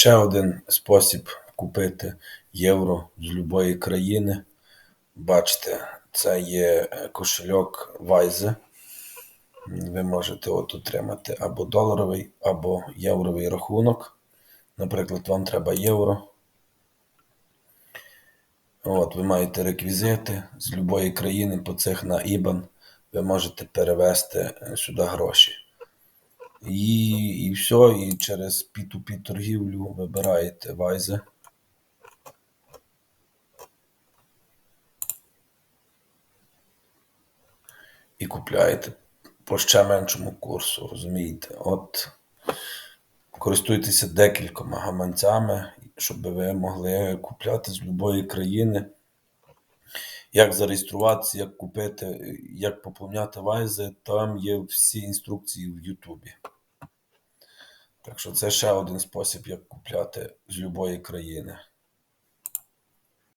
ще один спосіб купити євро з будь-якої країни. Бачите, це є кошельок Вайзе. Ви можете от отримати або доларовий, або євровий рахунок. Наприклад, вам треба євро. От, ви маєте реквізити з будь-якої країни по цих на IBAN. Ви можете перевести сюди гроші. І все, і через P2P торгівлю вибираєте Вайзе. І купляєте по ще меншому курсу, розумієте? От користуйтеся декількома гаманцями, щоб ви могли купляти з будь-якої країни. Як зареєструватися, як купити, як поповняти вайзи, там є всі інструкції в Ютубі. Так що це ще один спосіб, як купляти з будь-якої країни.